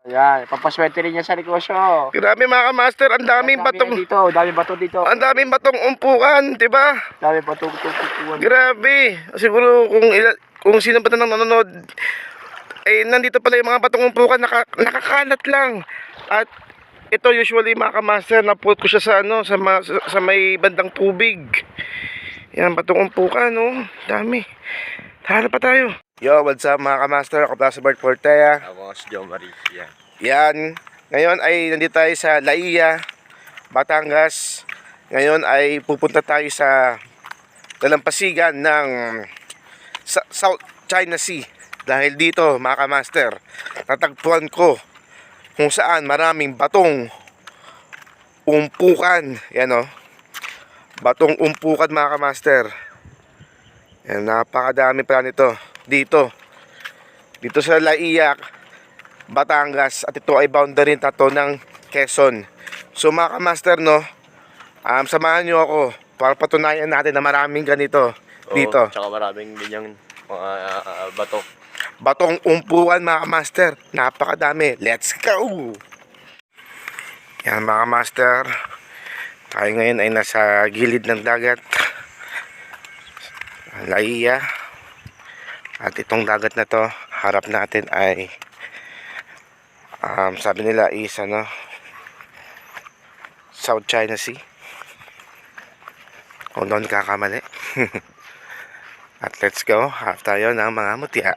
Ayan, papaswerte rin niya sa negosyo. Grabe mga kamaster, ang daming Dami batong, dito, dami bato dito. ang daming batong umpukan, di ba? Dami bato tututuan. Grabe. Siguro kung ila, kung sino pa nang nanonood, eh nandito pala yung mga batong umpukan, naka, nakakalat lang. At ito usually mga kamaster, naput ko siya sa ano, sa, ma- sa, sa may bandang tubig. Yan, batong umpukan, no? Dami. Tara pa tayo. Yo, what's up mga kamaster? Ako pala si Bart Portea. Ako si Joe Marie. Yan. Ngayon ay nandito tayo sa Laia, Batangas. Ngayon ay pupunta tayo sa dalampasigan ng South China Sea. Dahil dito, mga kamaster, natagpuan ko kung saan maraming batong umpukan. Yan o. Batong umpukan mga kamaster. Yan, napakadami pala nito. Dito. Dito sa Laia, Batangas at ito ay boundary na to ng Quezon. So mga kamaster no, um, samahan nyo ako para patunayan natin na maraming ganito dito. Oo, tsaka maraming ganyang mga ah, bato. Batong umpuan mga kamaster, napakadami. Let's go! Yan mga kamaster, tayo ngayon ay nasa gilid ng dagat. Laia. At itong dagat na to, harap natin ay um, sabi nila is ano South China Sea. Kung doon kakamali. At let's go. Harap tayo ng mga mutya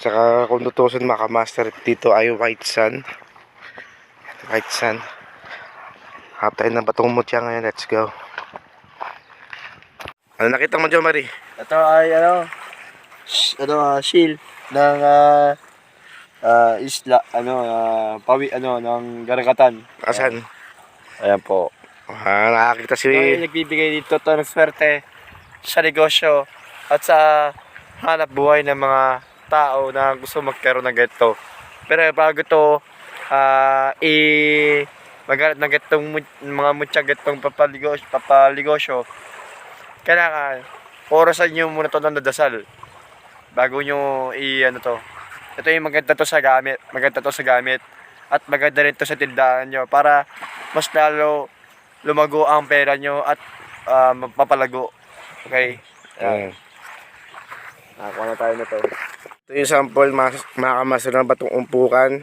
saka kung tutusin mga master dito ay white sand. White sand. Harap tayo ng batong mutya ngayon. Let's go ano nakita mo dyan Marie? Ito ay ano, ano, ah, shield ng ah, ah, isla, ano, ah, pawi, ano, ng garagatan. asan? Ayan po. ah, nakakita si Ito ay nagbibigay dito to ng swerte sa negosyo at sa hanap buhay ng mga tao na gusto magkaroon ng ganito. Pero bago to, ah, i maghanap ng ganitong mu- mga mutya ganitong papaligosyo, papaligosyo, kailangan orasan nyo muna to ng dadasal bago nyo i ano to. Ito yung maganda to sa gamit, maganda to sa gamit at maganda rin to sa tindahan nyo para mas lalo lumago ang pera nyo at ah, mapapalago. Okay? Ayan. Nakakuha na tayo na to. Ito yung sample makakamasal ng batong umpukan.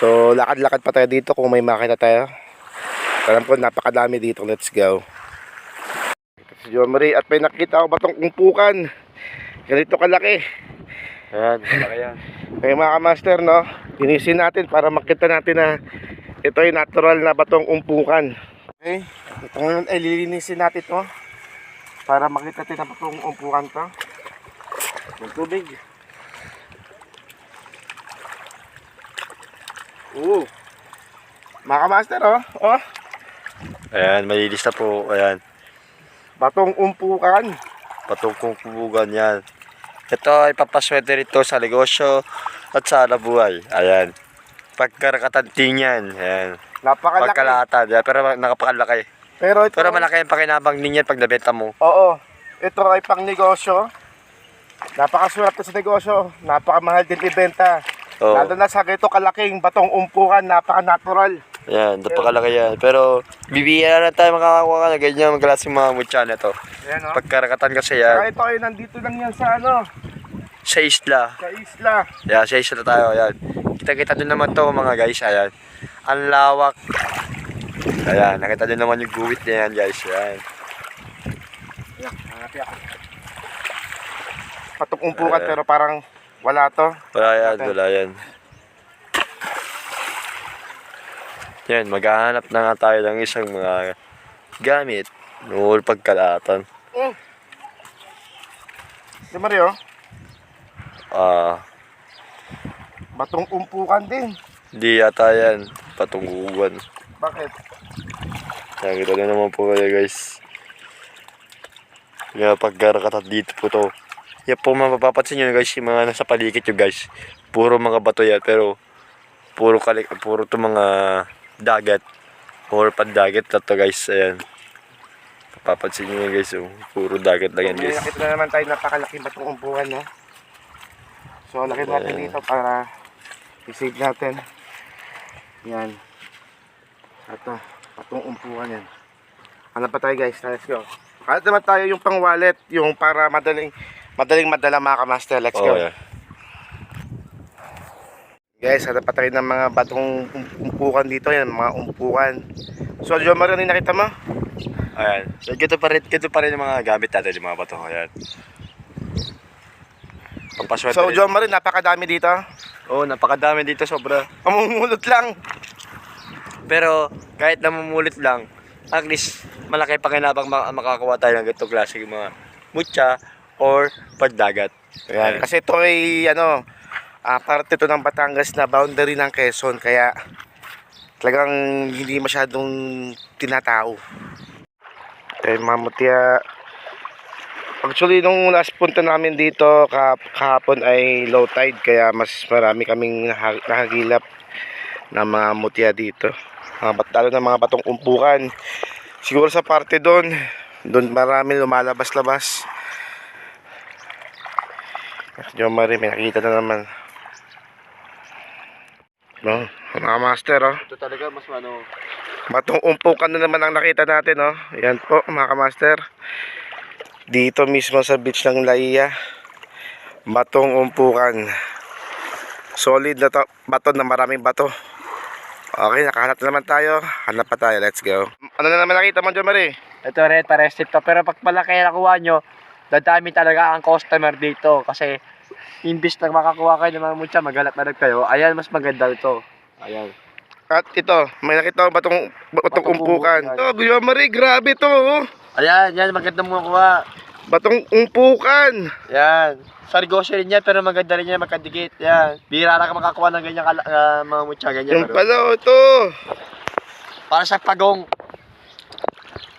So, lakad-lakad pa tayo dito kung may makita tayo. Alam ko, napakadami dito. Let's go. Si Marie. At may nakita ako batong umpukan. Ganito kalaki. Ayan, malaki yan. Kaya mga kamaster, no? Linisin natin para makita natin na ito ay natural na batong umpukan. Okay. Ito ngayon ay lilinisin natin to. Para makita natin na batong umpukan to. Yung tubig. Oo. Mga kamaster, oh. Oh. Ayan, malinis na po. Ayan, Batong umpukan. patungkong kubugan yan. Ito ay papaswerte rito sa negosyo at sa buhay. Ayan. Pagkarakatanting yan. Ayan. Napakalaki. Pagkalatan. Ayan, pero nakapakalaki. Pero ito, Pero malaki ang pakinabang ninyan pag nabenta mo. Oo. Ito ay pang negosyo. Napakaswerte sa negosyo. Napakamahal din ibenta. Oo. Lalo na sa ganito kalaking batong umpukan, napaka-natural. Ayan, napakalaki yan. Pero bibigyan na tayo makakakuha ka na ganyan mga klaseng mga mutya na to. Ayan o. Pagkarakatan kasi yan. ito ay nandito lang yan sa ano, Sa isla. sa isla. Ayan, sa isla tayo. Ayan. Kita-kita din naman to mga guys. Ayan. Ang lawak. Ayan, nakita din naman yung guwit na yan guys. Ayan. Ayan, yan. Batong umpukan Eh. pero parang wala to. Wala yan, wala yan. Yan, maghahanap na nga tayo ng isang mga gamit. Nool pagkalatan. Di Mario, Ah, batong umpukan din. hindi yata yan. Patungugan. Bakit? Nakita na naman po kayo guys. Kaya pagkarakatat dito po to. Yan po mapapapansin nyo guys, yung mga nasa paligid nyo guys. Puro mga bato yan, pero puro kalik, puro to mga dagat. Or pandagat na to guys, ayan. Papapansin nyo yan guys, oh. puro dagat lang yan guys. nakita na naman tayo napakalaking batong umpukan, no? So, laki natin dito para i-save natin. Yan. Ito, patong umpuan yan. Ano pa tayo guys? Let's go. Hanap naman tayo yung pang wallet, yung para madaling madaling madala mga kamaster. Let's go. Oh, yeah. Guys, hanap pa tayo ng mga batong um- umpukan dito yan, mga umpukan. So, John Mario, ano yung nakita mo? Ayan. So, ganito pa rin, ganito pa rin yung mga gamit natin, yung mga bato. Ayan. Pampaswerte So, rin. John Mario, napakadami dito. Oo, oh, napakadami dito sobra. Mamumulot lang. Pero, kahit namumulit lang, at least, malaki pakinabang ma- makakuha tayo ng ganitong klase yung mga mutya or pagdagat. Ayan. Kasi ito ay ano, ah, parte to ng Batangas na boundary ng Quezon kaya talagang hindi masyadong tinatao. Ito yung mga mutya. Actually, nung last punta namin dito kah- kahapon ay low tide kaya mas marami kaming nakagilap ng mga mutya dito. Mga bat lalo ng mga batong umpukan. Siguro sa parte doon, doon marami lumalabas-labas. Yung Marie, may nakikita na naman. No, mga master, oh. Ito talaga mas ano, Batong umpukan na naman ang nakita natin, oh. Yan po, mga master. Dito mismo sa beach ng Laia. Batong umpukan. Solid na to, bato na maraming bato. Okay, nakahanap na naman tayo. Hanap pa tayo, let's go. Ano na naman nakita mo, John Marie? Ito rin, pares tip to. Pero pag malaki na nakuha nyo, dadami talaga ang customer dito. Kasi, imbis na makakuha kayo ng mga mutya, rin kayo. Ayan, mas maganda ito. Ayan. At ito, may nakita ko batong, batong Batong umpukan. umpukan. Oh, John Marie, grabe to, oh. Ayan, yan, maganda mo kuha. Batong umpukan. Yan. Sa negosyo rin yan, pero maganda rin yan, magkadikit. Yan. Bira na ka makakuha ng ganyan kala, ah, mga mutya, ganyan. Yung pero- pala, oh, ito. Para sa pagong.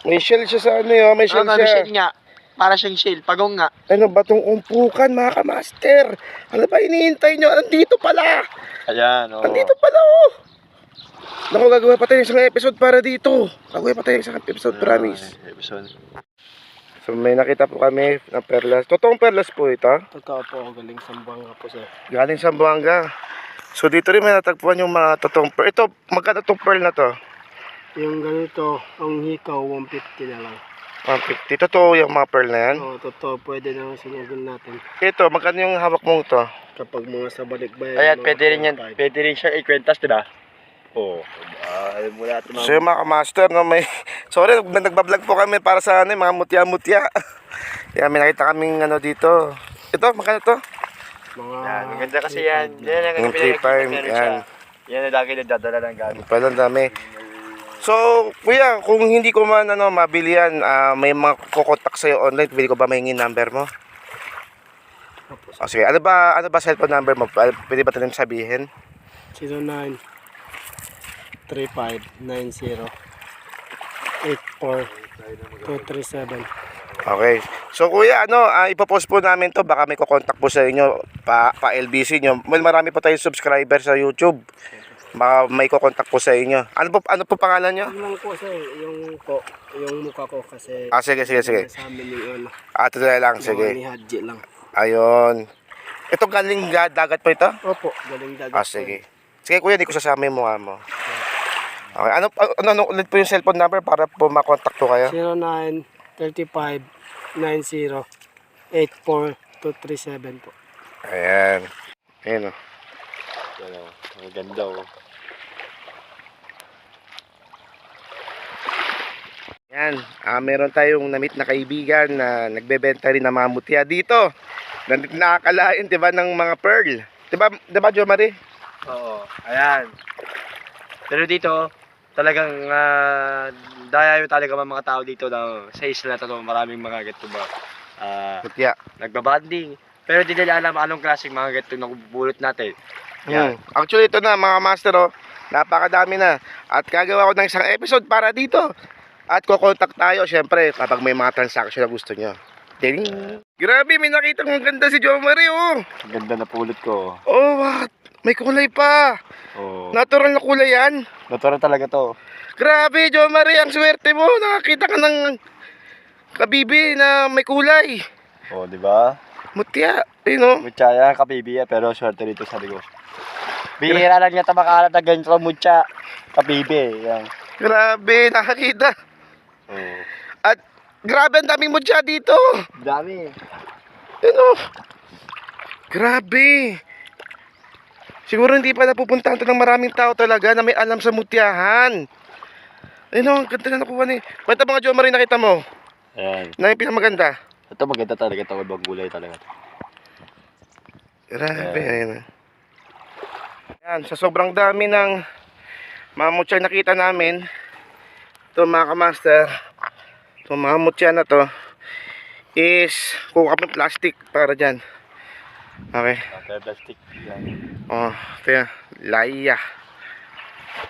May shell siya sa ano yun, may shell Ano may siya. shell nga. Para siyang shell. Pagong nga. Ano, batong umpukan, mga kamaster. Ano ba hinihintay nyo? Andito pala. Ayan, oo. Andito pala, oh. Naku, gagawa pa tayo ng isang episode para dito. Gagawa pa tayo ng isang episode, promise. Episode. So, may nakita po kami ng perlas. Totoong perlas po ito. Totoo po, galing Sambuanga po sir. Galing sa Buanga. So, dito rin may natagpuan yung mga totoong pearl. Ito, magkano itong pearl na to? Yung ganito, ang hikaw, 150 na lang. 150. Totoo yung mga pearl na yan. Oo, totoo, pwede na sinugin natin. Ito, magkano yung hawak mong to? Kapag mga sa balikbayan. Ayan, pwede rin yan. 25. Pwede rin siya ikwentas, di ba? Oo. Alam mo lahat So yung mga master no may sorry nag- nagbablog po kami para sa ano, yung mga mutya-mutya. Yan may nakita kaming ano dito. Ito magkano to? Mga Yan, maganda kasi yan. Yan ang Yung pinag- 3.5, meron yan. Yan ang lagi nagdadala ng gamit. Pala ang dami. So, kuya, kung hindi ko man ano, mabili yan, ah, may mga kukontak sa'yo online, pwede ko ba mahingin number mo? O sige, ano ba, ano ba cellphone number mo? Ah, Pwede ba tayo sabihin? 09 35 90 84 237. Okay. So kuya, ano, ah, ipopost po namin to. Baka may kukontak po sa inyo pa, pa LBC nyo. Well, marami po tayong subscriber sa YouTube. Baka may kukontak po sa inyo. Ano po, ano po pangalan nyo? Yun lang po sir, yung po, yung mukha ko kasi Ah, sige, sige, sige. sa amin yung ano, Ah, lang, sige. ni Haji lang. Ayun. Ito galing ga- dagat po ito? Opo, galing dagat. Ah, po sige. Sige kuya, hindi ko sasama yung mukha mo. Okay, ano, ano, ano ulit po yung cellphone number para po makontak po kayo? 09 35 90 84 237 po. Ayan. Ayan o. Ano, ang ganda oh. Yan, ah, meron tayong namit na kaibigan na nagbebenta rin ng mga mutya dito. Na nakakalain, 'di ba, ng mga pearl. 'Di ba, 'di ba, Jo Marie? Oo. Ayan. Pero dito, talagang uh, daya yung talaga mga tao dito na sa isla na to, maraming mga ganito ba. ah Mutya. nagbabanding. Pero di nila alam anong klaseng mga ganito na bubulot natin. Yan. Actually, ito na mga master, oh. Napakadami na. At gagawa ko ng isang episode para dito. At kukontak tayo, syempre, kapag may mga transaction na gusto nyo. Ding! Grabe, may nakita kong ganda si Jo Marie, oh. Ang ganda na pulot ko. Oh, what? May kulay pa. Oh. Natural na kulay yan. Natural talaga to. Grabe, Jo Marie, ang swerte mo. Nakakita ka ng kabibi na may kulay. Oh, di ba? Mutya. Ayun oh. Mutya yan, kapibi yan, pero swerte dito sa negosyo. Bihira lang niya tabakalat na ganito mutya. Kapibi, yan. Grabe, nakakita. Oo. At grabe ang daming mutya dito. Dami. Ayun oh. Grabe. Siguro hindi pa napupuntahan to ng maraming tao talaga na may alam sa mutyahan. Ayun oh, ang ganda na nakuha ni. Kwenta mga Jo Marie nakita mo. Ayan. Na yung pinamaganda. Ito maganda talaga ito, ibang gulay talaga. Grabe, ayun. oh. Yan, sa sobrang dami ng mga mutya na nakita namin, ito mga kamaster, ito mga mutya na to, is kuha kami ng plastic para dyan. Okay. Okay, plastic. Oh, ito yan. Laya.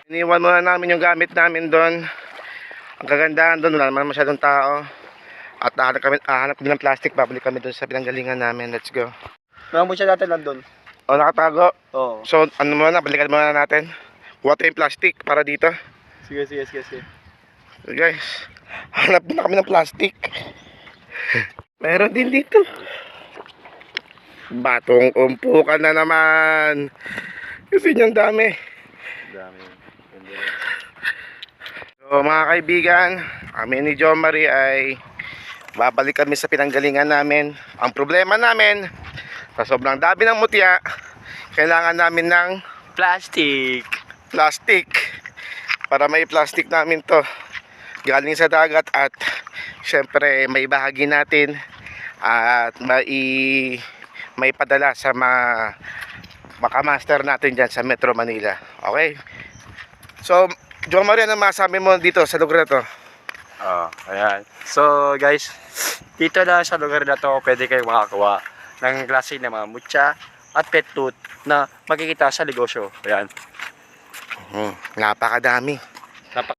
Iniwan muna namin yung gamit namin doon. Ang kagandahan doon, wala naman masyadong tao. At hahanap kami, hahanap kami ng plastic, babalik kami doon sa pinanggalingan namin. Let's go. Mga mutya natin lang doon. O, nakatago. Oo. So, ano muna, balikan muna natin. Kuha tayo yung plastic para dito. Sige, sige, sige, sige. So, guys, hanap na kami ng plastic. Meron din dito. Batong umpukan na naman. Kasi niyang dami. Dami. So mga kaibigan, kami ni John Marie ay babalik kami sa pinanggalingan namin. Ang problema namin, sa sobrang dami ng mutya, kailangan namin ng Plastic. plastic para may plastic namin to galing sa dagat at syempre may bahagi natin at mai may padala sa mga makamaster natin dyan sa Metro Manila okay so John Maria ano masabi mo dito sa lugar na to Oh, ayan. So, guys, dito na sa lugar na to, pwede kayong makakuha ng klase ng mga mutya at pet food na makikita sa negosyo. Ayan. hmm, napakadami